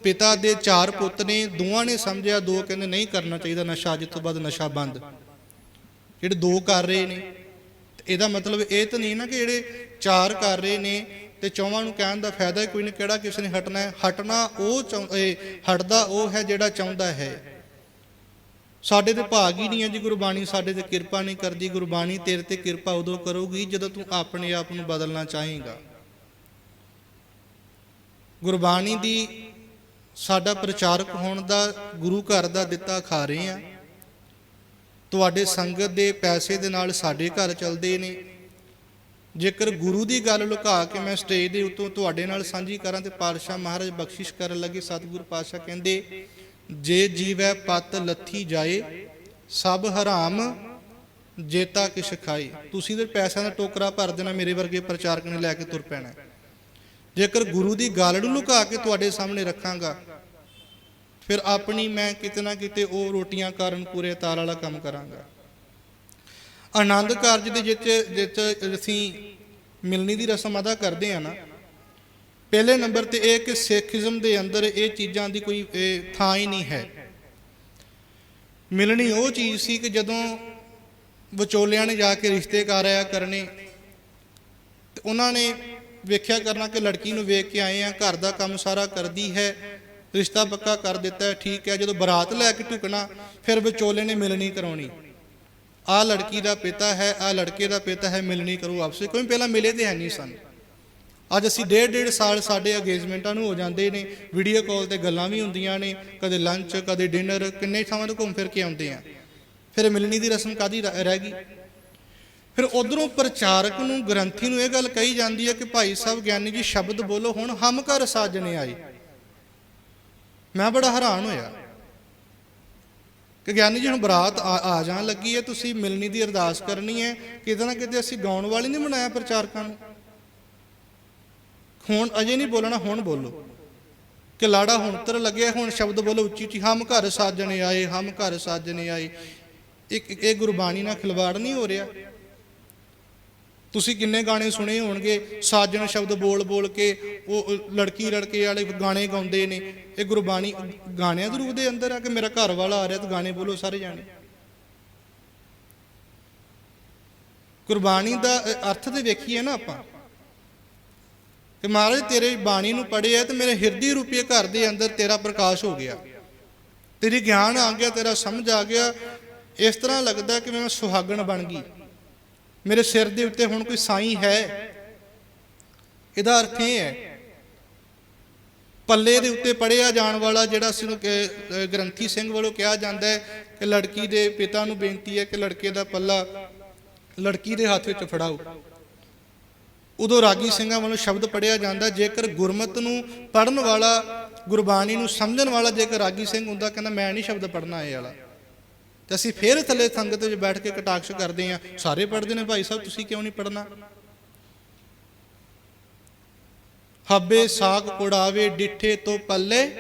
ਪਿਤਾ ਦੇ ਚਾਰ ਪੁੱਤ ਨੇ ਦੋਵਾਂ ਨੇ ਸਮਝਿਆ, ਦੋ ਕਹਿੰਦੇ ਨਹੀਂ ਕਰਨਾ ਚਾਹੀਦਾ ਨਸ਼ਾ, ਅੱਜ ਤੋਂ ਬਾਅਦ ਨਸ਼ਾ ਬੰਦ। ਜਿਹੜੇ ਦੋ ਕਰ ਰਹੇ ਨੇ, ਤੇ ਇਹਦਾ ਮਤਲਬ ਇਹ ਤਾਂ ਨਹੀਂ ਨਾ ਕਿ ਜਿਹੜੇ ਚਾਰ ਕਰ ਰਹੇ ਨੇ ਤੇ ਚੌਵਾਂ ਨੂੰ ਕਹਿਣ ਦਾ ਫਾਇਦਾ ਹੀ ਕੋਈ ਨਹੀਂ, ਕਿਹੜਾ ਕਿਸੇ ਨੇ ਹਟਣਾ ਹੈ। ਹਟਣਾ ਉਹ ਚਾਹੁੰ- ਹਟਦਾ ਉਹ ਹੈ ਜਿਹੜਾ ਚਾਹੁੰਦਾ ਹੈ। ਸਾਡੇ ਤੇ ਭਾਗ ਹੀ ਨਹੀਂ ਹੈ ਜੀ ਗੁਰਬਾਣੀ, ਸਾਡੇ ਤੇ ਕਿਰਪਾ ਨਹੀਂ ਕਰਦੀ ਗੁਰਬਾਣੀ, ਤੇਰੇ ਤੇ ਕਿਰਪਾ ਉਦੋਂ ਕਰੂਗੀ ਜਦੋਂ ਤੂੰ ਆਪਣੇ ਆਪ ਨੂੰ ਬਦਲਣਾ ਚਾਹੇਗਾ। ਗੁਰਬਾਣੀ ਦੀ ਸਾਡਾ ਪ੍ਰਚਾਰਕ ਹੋਣ ਦਾ, ਗੁਰੂ ਘਰ ਦਾ ਦਿੱਤਾ ਖਾ ਰਹੇ ਆ ਤੁਹਾਡੇ ਸੰਗਤ ਦੇ ਪੈਸੇ ਦੇ ਨਾਲ ਸਾਡੇ ਘਰ ਚੱਲਦੇ ਨੇ। ਜੇਕਰ ਗੁਰੂ ਦੀ ਗੱਲ ਲੁਕਾ ਕੇ ਮੈਂ ਸਟੇਜ ਦੇ ਉੱਤੋਂ ਤੁਹਾਡੇ ਨਾਲ ਸਾਂਝੀ ਕਰਾਂ ਤੇ ਪਾਤਸ਼ਾਹ ਮਹਾਰਾਜ ਬਖਸ਼ਿਸ਼ ਕਰਨ ਲੱਗੇ, ਸਤਿਗੁਰ ਪਾਤਸ਼ਾਹ ਕਹਿੰਦੇ ਜੇ ਜੀਵੈ ਪਤ ਲੱਥੀ ਜਾਏ, ਸਭ ਹਰਾਮ ਜੇਤਾ ਕਿਛ ਖਾਈ ਤੁਸੀਂ ਤੇ ਪੈਸਿਆਂ ਦਾ ਟੋਕਰਾ ਭਰ ਦੇਣਾ, ਮੇਰੇ ਵਰਗੇ ਪ੍ਰਚਾਰਕ ਨੇ ਲੈ ਕੇ ਤੁਰ ਪੈਣਾ। ਜੇਕਰ ਗੁਰੂ ਦੀ ਗੱਲ ਨੂੰ ਲੁਕਾ ਕੇ ਤੁਹਾਡੇ ਸਾਹਮਣੇ ਰੱਖਾਂਗਾ, ਫਿਰ ਆਪਣੀ ਮੈਂ ਕਿਤੇ ਨਾ ਕਿਤੇ ਉਹ ਰੋਟੀਆਂ ਕਾਰਨ ਪੂਰੇ ਤਾਲ ਵਾਲਾ ਕੰਮ ਕਰਾਂਗਾ। ਆਨੰਦ ਕਾਰਜ ਦੇ ਵਿੱਚ ਵਿੱਚ ਅਸੀਂ ਮਿਲਣੀ ਦੀ ਰਸਮ ਅਦਾ ਕਰਦੇ ਆ ਨਾ ਪਹਿਲੇ ਨੰਬਰ ਤੇ ਇਹ ਕਿ ਸਿੱਖੀਜ਼ਮ ਦੇ ਅੰਦਰ ਇਹ ਚੀਜ਼ਾਂ ਦੀ ਕੋਈ ਥਾਂ ਹੀ ਨਹੀਂ ਹੈ। ਮਿਲਣੀ ਉਹ ਚੀਜ਼ ਸੀ ਕਿ ਜਦੋਂ ਵਿਚੋਲਿਆਂ ਨੇ ਜਾ ਕੇ ਰਿਸ਼ਤੇ ਕਰਾਇਆ ਕਰਨੇ, ਤੇ ਉਹਨਾਂ ਨੇ ਵੇਖਿਆ ਕਰਨਾ ਕਿ ਲੜਕੀ ਨੂੰ ਵੇਖ ਕੇ ਆਏ ਆ, ਘਰ ਦਾ ਕੰਮ ਸਾਰਾ ਕਰਦੀ ਹੈ, ਰਿਸ਼ਤਾ ਪੱਕਾ ਕਰ ਦਿੱਤਾ ਠੀਕ ਹੈ, ਜਦੋਂ ਬਰਾਤ ਲੈ ਕੇ ਢੁਕਣਾ, ਫਿਰ ਵਿਚੋਲੇ ਨੇ ਮਿਲਣੀ ਕਰਾਉਣੀ। ਆ ਲੜਕੀ ਦਾ ਪਿਤਾ ਹੈ ਆ ਲੜਕੇ ਦਾ ਪਿਤਾ ਹੈ, ਮਿਲਣੀ ਕਰੂ ਆਪਸੇ ਕੋਈ ਪਹਿਲਾਂ ਮਿਲੇ ਤੇ ਹੈ ਨਹੀਂ ਸਨ। ਅੱਜ ਅਸੀਂ ਡੇਢ ਡੇਢ ਸਾਲ ਸਾਡੇ ਅਗੇਜਮੈਂਟਾਂ ਨੂੰ ਹੋ ਜਾਂਦੇ ਨੇ ਵੀਡੀਓ ਕਾਲ ਤੇ ਗੱਲਾਂ ਵੀ ਹੁੰਦੀਆਂ ਨੇ, ਕਦੇ ਲੰਚ ਕਦੇ ਡਿਨਰ ਕਿੰਨੇ ਥਾਵਾਂ ਤੋਂ ਘੁੰਮ ਫਿਰ ਕੇ ਆਉਂਦੇ ਆ। ਫਿਰ ਮਿਲਣੀ ਦੀ ਰਸਮ ਕਾਦੀ ਰਹਿ ਗਈ? ਫਿਰ ਉਧਰੋਂ ਪ੍ਰਚਾਰਕ ਨੂੰ, ਗ੍ਰੰਥੀ ਨੂੰ ਇਹ ਗੱਲ ਕਹੀ ਜਾਂਦੀ ਹੈ ਕਿ ਭਾਈ ਸਾਹਿਬ ਗਿਆਨੀ ਜੀ ਸ਼ਬਦ ਬੋਲੋ, ਹੁਣ ਹਮ ਘਰ ਸਾਜਣੇ ਆਏ। ਮੈਂ ਬੜਾ ਹੈਰਾਨ ਹੋਇਆ ਕਿ ਗਿਆਨੀ ਜੀ ਹੁਣ ਬਰਾਤ ਆ ਆ ਜਾਣ ਲੱਗੀ ਹੈ, ਤੁਸੀਂ ਮਿਲਣੀ ਦੀ ਅਰਦਾਸ ਕਰਨੀ ਹੈ, ਕਿਤੇ ਨਾ ਕਿਤੇ ਅਸੀਂ ਗਾਉਣ ਵਾਲੇ ਨਹੀਂ ਬਣਾਇਆ ਪ੍ਰਚਾਰਕਾਂ ਨੂੰ। ਹੁਣ ਅਜੇ ਨਹੀਂ ਬੋਲਣਾ, ਹੁਣ ਬੋਲੋ। ਕਿ ਲਾੜਾ ਹੁਣ ਤਰ ਲੱਗਿਆ, ਹੁਣ ਸ਼ਬਦ ਬੋਲੋ ਉੱਚੀ ਉੱਚੀ, ਹਮ ਘਰ ਸਾਜਣੇ ਆਏ, ਹਮ ਘਰ ਸਾਜਣੇ ਆਏ। ਇੱਕ ਇਹ ਗੁਰਬਾਣੀ ਨਾਲ ਖਿਲਵਾੜ ਨਹੀਂ ਹੋ ਰਿਹਾ। ਤੁਸੀਂ ਕਿੰਨੇ ਗਾਣੇ ਸੁਣੇ ਹੋਣਗੇ, ਸਾਜਣ ਸ਼ਬਦ ਬੋਲ ਬੋਲ ਕੇ, ਉਹ ਲੜਕੀ ਲੜਕੇ ਵਾਲੇ ਗਾਣੇ ਗਾਉਂਦੇ ਨੇ। ਇਹ ਗੁਰਬਾਣੀ ਗਾਣਿਆਂ ਦੇ ਰੂਪ ਦੇ ਅੰਦਰ ਆ ਕਿ ਮੇਰਾ ਘਰ ਵਾਲਾ ਆ ਰਿਹਾ ਤਾਂ ਗਾਣੇ ਬੋਲੋ ਸਾਰੇ ਜਾਣੇ? ਗੁਰਬਾਣੀ ਦਾ ਅਰਥ ਤੇ ਵੇਖੀਏ ਨਾ ਆਪਾਂ। ਕਿ ਮਹਾਰਾਜ, ਤੇਰੇ ਬਾਣੀ ਨੂੰ ਪੜ੍ਹਿਆ ਤੇ ਮੇਰੇ ਹਿਰਦੀ ਰੂਪੀ ਘਰ ਦੇ ਅੰਦਰ ਤੇਰਾ ਪ੍ਰਕਾਸ਼ ਹੋ ਗਿਆ। ਤੇਰੀ ਗਿਆਨ ਆ ਗਿਆ, ਤੇਰਾ ਸਮਝ ਆ ਗਿਆ। ਇਸ ਤਰ੍ਹਾਂ ਲੱਗਦਾ ਕਿ ਮੈਂ ਸੁਹਾਗਣ ਬਣ ਗਈ। ਮੇਰੇ ਸਿਰ ਦੇ ਉੱਤੇ ਹੁਣ ਕੋਈ ਸਾਈ ਹੈ। ਇਹਦਾ ਅਰਥ ਇਹ ਹੈ, ਪੱਲੇ ਦੇ ਉੱਤੇ ਪੜਿਆ ਜਾਣ ਵਾਲਾ ਜਿਹੜਾ ਸੀ ਉਹਨੂੰ ਗ੍ਰੰਥੀ ਸਿੰਘ ਵੱਲੋਂ ਕਿਹਾ ਜਾਂਦਾ ਹੈ ਕਿ ਲੜਕੀ ਦੇ ਪਿਤਾ ਨੂੰ ਬੇਨਤੀ ਹੈ ਕਿ ਲੜਕੇ ਦਾ ਪੱਲਾ ਲੜਕੀ ਦੇ ਹੱਥ ਵਿੱਚ ਫੜਾਓ। ਉਦੋਂ ਰਾਗੀ ਸਿੰਘਾਂ ਵੱਲੋਂ ਸ਼ਬਦ ਪੜਿਆ ਜਾਂਦਾ, ਜੇਕਰ ਗੁਰਮਤ ਨੂੰ ਪੜਨ ਵਾਲਾ, ਗੁਰਬਾਣੀ ਨੂੰ ਸਮਝਣ ਵਾਲਾ ਜੇਕਰ ਰਾਗੀ ਸਿੰਘ ਹੁੰਦਾ, ਕਹਿੰਦਾ ਮੈਂ ਨਹੀਂ ਸ਼ਬਦ ਪੜਨਾ ਇਹ ਵਾਲਾ। ਤੇ ਅਸੀਂ ਫੇਰ ਥੱਲੇ ਸੰਗਤ ਵਿੱਚ ਬੈਠ ਕੇ ਕਟਾਕਸ਼ ਕਰਦੇ ਹਾਂ, ਸਾਰੇ ਪੜਦੇ ਨੇ ਭਾਈ ਸਾਹਿਬ, ਤੁਸੀਂ ਕਿਉਂ ਨਹੀਂ ਪੜਨਾ ਹੱਬੇ ਸਾਗ ਕੁੜਾਵੇ, ਡਿੱਠੇ ਤੋਂ ਪੱਲੇ,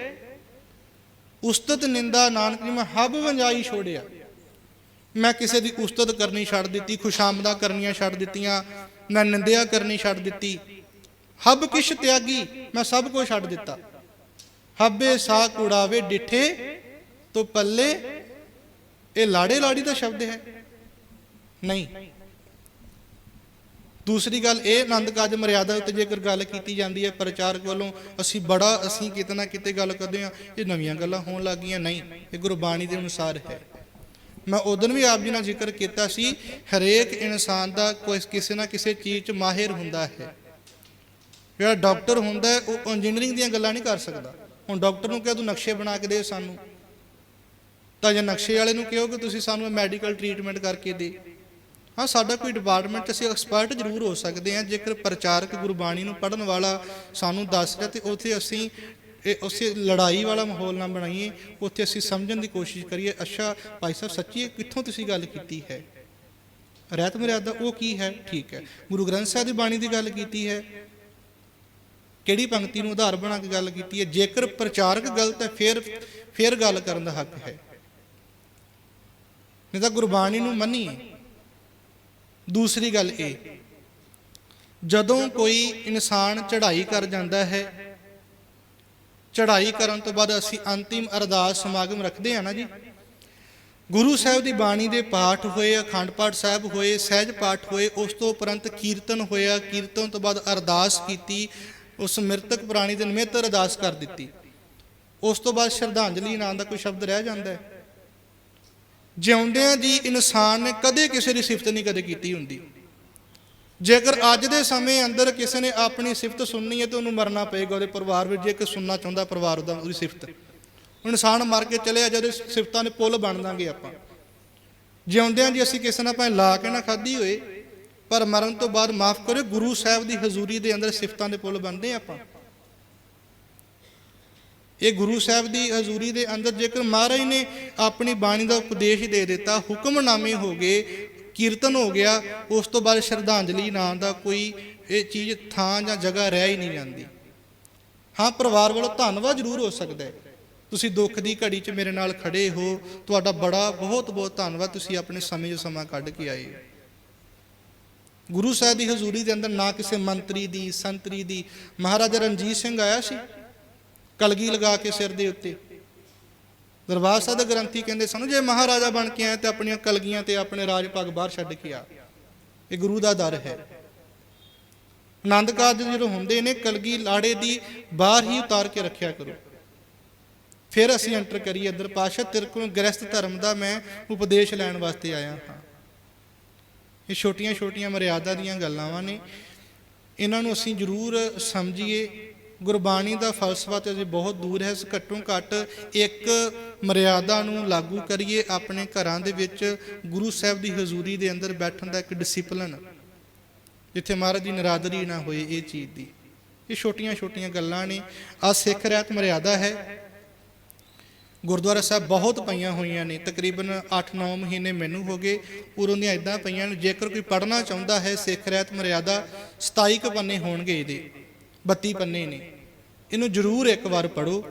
ਉਸਤਤ ਨਿੰਦਾ ਨਾਨਕ ਜੀ, ਮੈਂ ਹੱਬ ਵੰਜਾਈ ਛੋੜਿਆ। ਮੈਂ ਕਿਸੇ ਦੀ ਉਸਤਤ ਕਰਨੀ ਛੱਡ ਦਿੱਤੀ, ਖੁਸ਼ਾਮਦਾਂ ਕਰਨੀਆਂ ਛੱਡ ਦਿੱਤੀਆਂ ਮੈਂ ਨਿੰਦਿਆ ਕਰਨੀ ਛੱਡ ਦਿੱਤੀ। ਹੱਬ ਕਿਛ ਤਿਆਗੀ, ਮੈਂ ਸਭ ਕੁਝ ਛੱਡ ਦਿੱਤਾ। ਹੱਬੇ ਸਾਗ ਕੁੜਾਵੇ ਡਿੱਠੇ ਤੋਂ ਪੱਲੇ, ਇਹ ਲਾੜੇ ਲਾੜੀ ਦਾ ਸ਼ਬਦ ਹੈ। ਨਹੀਂ। ਦੂਸਰੀ ਗੱਲ ਇਹ, ਆਨੰਦ ਕਾਜ ਮਰਿਆਦਾ ਉੱਤੇ ਜੇਕਰ ਗੱਲ ਕੀਤੀ ਜਾਂਦੀ ਹੈ, ਪ੍ਰਚਾਰਕ ਵੱਲੋਂ ਅਸੀਂ ਬੜਾ, ਅਸੀਂ ਕਿਤੇ ਨਾ ਕਿਤੇ ਗੱਲ ਕਰਦੇ ਹਾਂ, ਇਹ ਨਵੀਆਂ ਗੱਲਾਂ ਹੋਣ ਲੱਗੀਆਂ, ਨਹੀਂ। ਇਹ ਗੁਰਬਾਣੀ ਦੇ ਅਨੁਸਾਰ ਹੈ। ਮੈਂ ਉਦੋਂ ਵੀ ਆਪ ਜੀ ਨਾਲ ਜ਼ਿਕਰ ਕੀਤਾ ਸੀ, ਹਰੇਕ ਇਨਸਾਨ ਦਾ ਕੋਈ ਕਿਸੇ ਨਾ ਕਿਸੇ ਚੀਜ਼ 'ਚ ਮਾਹਿਰ ਹੁੰਦਾ ਹੈ। ਜਿਹੜਾ ਡਾਕਟਰ ਹੁੰਦਾ ਹੈ, ਉਹ ਇੰਜੀਨੀਅਰਿੰਗ ਦੀਆਂ ਗੱਲਾਂ ਨਹੀਂ ਕਰ ਸਕਦਾ। ਹੁਣ ਡਾਕਟਰ ਨੂੰ ਕਿਹਾ, ਤੂੰ ਨਕਸ਼ੇ ਬਣਾ ਕੇ ਦੇ ਸਾਨੂੰ। ਤਾਂ ਜੇ ਨਕਸ਼ੇ ਵਾਲੇ ਨੂੰ ਕਹੋ ਕਿ ਤੁਸੀਂ ਸਾਨੂੰ ਮੈਡੀਕਲ ਟ੍ਰੀਟਮੈਂਟ ਕਰਕੇ ਦੇ। ਹਾਂ, ਸਾਡਾ ਕੋਈ ਡਿਪਾਰਟਮੈਂਟ ਅਸੀਂ ਐਕਸਪਰਟ ਜ਼ਰੂਰ ਹੋ ਸਕਦੇ ਹਾਂ। ਜੇਕਰ ਪ੍ਰਚਾਰਕ ਗੁਰਬਾਣੀ ਨੂੰ ਪੜਨ ਵਾਲਾ ਸਾਨੂੰ ਦੱਸ ਰਿਹਾ, ਤੇ ਉੱਥੇ ਅਸੀਂ ਇਹ ਉਸੇ ਲੜਾਈ ਵਾਲਾ ਮਾਹੌਲ ਨਾ ਬਣਾਈਏ, ਉੱਥੇ ਅਸੀਂ ਸਮਝਣ ਦੀ ਕੋਸ਼ਿਸ਼ ਕਰੀਏ, ਅੱਛਾ ਭਾਈ ਸਾਹਿਬ, ਸੱਚੀ ਕਿੱਥੋਂ ਤੁਸੀਂ ਗੱਲ ਕੀਤੀ ਹੈ? ਰਹਿਤ ਮਰਿਆਦਾ ਉਹ ਕੀ ਹੈ? ਠੀਕ ਹੈ। ਗੁਰੂ ਗ੍ਰੰਥ ਸਾਹਿਬ ਦੀ ਬਾਣੀ ਦੀ ਗੱਲ ਕੀਤੀ ਹੈ। ਕਿਹੜੀ ਪੰਕਤੀ ਨੂੰ ਆਧਾਰ ਬਣਾ ਕੇ ਗੱਲ ਕੀਤੀ ਹੈ? ਜੇਕਰ ਪ੍ਰਚਾਰਕ ਗਲਤ ਹੈ, ਫਿਰ ਫਿਰ ਗੱਲ ਕਰਨ ਦਾ ਹੱਕ ਹੈ। ਨਹੀਂ ਤਾਂ ਗੁਰਬਾਣੀ ਨੂੰ ਮੰਨੀਏ। ਦੂਸਰੀ ਗੱਲ ਇਹ, ਜਦੋਂ ਕੋਈ ਇਨਸਾਨ ਚੜ੍ਹਾਈ ਕਰ ਜਾਂਦਾ ਹੈ ਚੜ੍ਹਾਈ ਕਰਨ ਤੋਂ ਬਾਅਦ ਅਸੀਂ ਅੰਤਿਮ ਅਰਦਾਸ ਸਮਾਗਮ ਰੱਖਦੇ ਹਾਂ ਨਾ ਜੀ। ਗੁਰੂ ਸਾਹਿਬ ਦੀ ਬਾਣੀ ਦੇ ਪਾਠ ਹੋਏ, ਅਖੰਡ ਪਾਠ ਸਾਹਿਬ ਹੋਏ, ਸਹਿਜ ਪਾਠ ਹੋਏ, ਉਸ ਤੋਂ ਉਪਰੰਤ ਕੀਰਤਨ ਹੋਇਆ। ਕੀਰਤਨ ਤੋਂ ਬਾਅਦ ਅਰਦਾਸ ਕੀਤੀ, ਉਸ ਮ੍ਰਿਤਕ ਪ੍ਰਾਣੀ ਦੇ ਨਿਮਿਤ ਅਰਦਾਸ ਕਰ ਦਿੱਤੀ। ਉਸ ਤੋਂ ਬਾਅਦ ਸ਼ਰਧਾਂਜਲੀ ਨਾਂ ਦਾ ਕੋਈ ਸ਼ਬਦ ਰਹਿ ਜਾਂਦਾ ਹੈ। ਜਿਉਂਦਿਆਂ ਦੀ ਇਨਸਾਨ ਨੇ ਕਦੇ ਕਿਸੇ ਦੀ ਸਿਫਤ ਨਹੀਂ ਕਦੇ ਕੀਤੀ ਹੁੰਦੀ। ਜੇਕਰ ਅੱਜ ਦੇ ਸਮੇਂ ਅੰਦਰ ਕਿਸੇ ਨੇ ਆਪਣੀ ਸਿਫਤ ਸੁਣਨੀ ਹੈ ਤੇ ਉਹਨੂੰ ਮਰਨਾ ਪਏਗਾ, ਉਹਦੇ ਪਰਿਵਾਰ ਵਿੱਚ ਜੇ ਕਿ ਸੁਣਨਾ ਚਾਹੁੰਦਾ ਪਰਿਵਾਰ ਦਾ ਉਹਦੀ ਸਿਫਤ। ਇਨਸਾਨ ਮਰ ਕੇ ਚਲੇ ਜਦੋਂ ਸਿਫਤਾਂ ਦੇ ਪੁੱਲ ਬਣ ਦਾਂਗੇ ਆਪਾਂ। ਜਿਉਂਦਿਆਂ ਜੀ ਅਸੀਂ ਕਿਸੇ ਨਾਲ ਭਾਵੇਂ ਲਾ ਕੇ ਨਾ ਖਾਧੀ ਹੋਏ, ਪਰ ਮਰਨ ਤੋਂ ਬਾਅਦ ਮਾਫ ਕਰਿਓ, ਗੁਰੂ ਸਾਹਿਬ ਦੀ ਹਜ਼ੂਰੀ ਦੇ ਅੰਦਰ ਸਿਫਤਾਂ ਦੇ ਪੁੱਲ ਬਣਦੇ ਆਪਾਂ। ਇਹ ਗੁਰੂ ਸਾਹਿਬ ਦੀ ਹਜ਼ੂਰੀ ਦੇ ਅੰਦਰ ਜੇਕਰ ਮਹਾਰਾਜ ਨੇ ਆਪਣੀ ਬਾਣੀ ਦਾ ਉਪਦੇਸ਼ ਦੇ ਦਿੱਤਾ, ਹੁਕਮਨਾਮੇ ਹੋ ਗਏ ਕੀਰਤਨ ਹੋ ਗਿਆ, ਉਸ ਤੋਂ ਬਾਅਦ ਸ਼ਰਧਾਂਜਲੀ ਨਾਂ ਦਾ ਕੋਈ ਇਹ ਚੀਜ਼, ਥਾਂ ਜਾਂ ਜਗ੍ਹਾ ਰਹਿ ਹੀ ਨਹੀਂ ਜਾਂਦੀ। ਹਾਂ, ਪਰਿਵਾਰ ਵੱਲੋਂ ਧੰਨਵਾਦ ਜ਼ਰੂਰ ਹੋ ਸਕਦਾ ਹੈ। ਤੁਸੀਂ ਦੁੱਖ ਦੀ ਘੜੀ 'ਚ ਮੇਰੇ ਨਾਲ ਖੜੇ ਹੋ, ਤੁਹਾਡਾ ਬੜਾ ਬਹੁਤ ਬਹੁਤ ਧੰਨਵਾਦ। ਤੁਸੀਂ ਆਪਣੇ ਸਮੇਂ 'ਚ ਸਮਾਂ ਕੱਢ ਕੇ ਆਏ ਹੋ। ਗੁਰੂ ਸਾਹਿਬ ਦੀ ਹਜ਼ੂਰੀ ਦੇ ਅੰਦਰ ਨਾ ਕਿਸੇ ਮੰਤਰੀ ਦੀ, ਸੰਤਰੀ ਦੀ, ਮਹਾਰਾਜਾ ਰਣਜੀਤ ਸਿੰਘ ਆਇਆ ਸੀ, ਕਲਗੀ ਲਗਾ ਕੇ ਸਿਰ ਦੇ ਉੱਤੇ। ਦਰਬਾਰ ਸਾਹਿਬ ਦੇ ਗ੍ਰੰਥੀ ਕਹਿੰਦੇ ਸਾਨੂੰ ਜੇ ਮਹਾਰਾਜਾ ਬਣ ਕੇ ਆਏ ਤੇ ਆਪਣੀਆਂ ਕਲਗੀਆਂ ਤੇ ਆਪਣੇ ਰਾਜ ਭਾਗ ਬਾਹਰ ਛੱਡ ਕੇ ਆ। ਇਹ ਗੁਰੂ ਦਾ ਦਰ ਹੈ। ਆਨੰਦ ਕਾਰਜ ਜਦੋਂ ਹੁੰਦੇ ਨੇ, ਕਲਗੀ ਲਾੜੇ ਦੀ ਬਾਹਰ ਹੀ ਉਤਾਰ ਕੇ ਰੱਖਿਆ ਕਰੋ। ਫਿਰ ਅਸੀਂ ਐਂਟਰ ਕਰੀਏ ਅੰਦਰ ਪਾਸ਼ਾ ਤੇਰੇ ਕੋਲ ਗ੍ਰਸਤ ਧਰਮ ਦਾ ਮੈਂ ਉਪਦੇਸ਼ ਲੈਣ ਵਾਸਤੇ ਆਇਆ ਹਾਂ। ਇਹ ਛੋਟੀਆਂ ਛੋਟੀਆਂ ਮਰਿਆਦਾ ਦੀਆਂ ਗੱਲਾਂ ਵਾਂ ਨੇ। ਇਹਨਾਂ ਨੂੰ ਅਸੀਂ ਜ਼ਰੂਰ ਸਮਝੀਏ। ਗੁਰਬਾਣੀ ਦਾ ਫਲਸਫਾ ਤੇ ਅਜੇ ਬਹੁਤ ਦੂਰ ਹੈ ਘੱਟੋ ਘੱਟ ਇੱਕ ਮਰਿਆਦਾ ਨੂੰ ਲਾਗੂ ਕਰੀਏ ਆਪਣੇ ਘਰਾਂ ਦੇ ਵਿੱਚ, ਗੁਰੂ ਸਾਹਿਬ ਦੀ ਹਜ਼ੂਰੀ ਦੇ ਅੰਦਰ ਬੈਠਣ ਦਾ ਇੱਕ ਡਿਸਪਲਿਨ ਜਿੱਥੇ ਮਹਾਰਾਜ ਦੀ ਨਰਾਦਰੀ ਨਾ ਹੋਏ ਇਹ ਚੀਜ਼ ਦੀ। ਇਹ ਛੋਟੀਆਂ ਛੋਟੀਆਂ ਗੱਲਾਂ ਨੇ। ਆ ਸਿੱਖ ਰਹਿਤ ਮਰਿਆਦਾ ਹੈ। ਗੁਰਦੁਆਰਾ ਸਾਹਿਬ ਬਹੁਤ ਪਈਆਂ ਹੋਈਆਂ ਨੇ। ਤਕਰੀਬਨ 8-9 ਮਹੀਨੇ ਮੈਨੂੰ ਹੋ ਗਏ। ਉਰੋਂ ਦੀਆਂ ਇਦਾਂ ਪਈਆਂ ਨੇ। ਜੇਕਰ ਕੋਈ ਪੜ੍ਹਨਾ ਚਾਹੁੰਦਾ ਹੈ, ਸਿੱਖ ਰਹਿਤ ਮਰਿਆਦਾ 27 ਕੁ ਪੰਨੇ ਹੋਣਗੇ ਇਹਦੇ। 32 ਪੰਨੇ ਨੇ। ਇਹਨੂੰ ਜ਼ਰੂਰ ਇੱਕ ਵਾਰ ਪੜੋ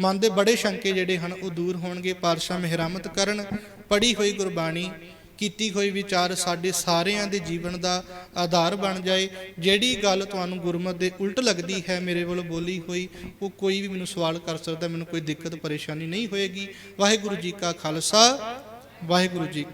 ਮਨ ਦੇ ਬੜੇ ਸ਼ੰਕੇ ਜਿਹੜੇ ਹਨ, ਉਹ ਦੂਰ ਹੋਣਗੇ। ਪਾਤਸ਼ਾਹ ਮਿਹਰਮਤ ਕਰਨ, ਪੜ੍ਹੀ ਹੋਈ ਗੁਰਬਾਣੀ, ਕੀਤੀ ਹੋਈ ਵਿਚਾਰ ਸਾਡੇ ਸਾਰਿਆਂ ਦੇ ਜੀਵਨ ਦਾ ਆਧਾਰ ਬਣ ਜਾਏ। ਜਿਹੜੀ ਗੱਲ ਤੁਹਾਨੂੰ ਗੁਰਮਤ ਦੇ ਉਲਟ ਲੱਗਦੀ ਹੈ, ਮੇਰੇ ਵੱਲੋਂ ਬੋਲੀ ਹੋਈ, ਉਹ ਕੋਈ ਵੀ ਮੈਨੂੰ ਸਵਾਲ ਕਰ ਸਕਦਾ, ਮੈਨੂੰ ਕੋਈ ਦਿੱਕਤ, ਪਰੇਸ਼ਾਨੀ ਨਹੀਂ ਹੋਏਗੀ। ਵਾਹਿਗੁਰੂ ਜੀ ਕਾ ਖਾਲਸਾ, ਵਾਹਿਗੁਰੂ ਜੀ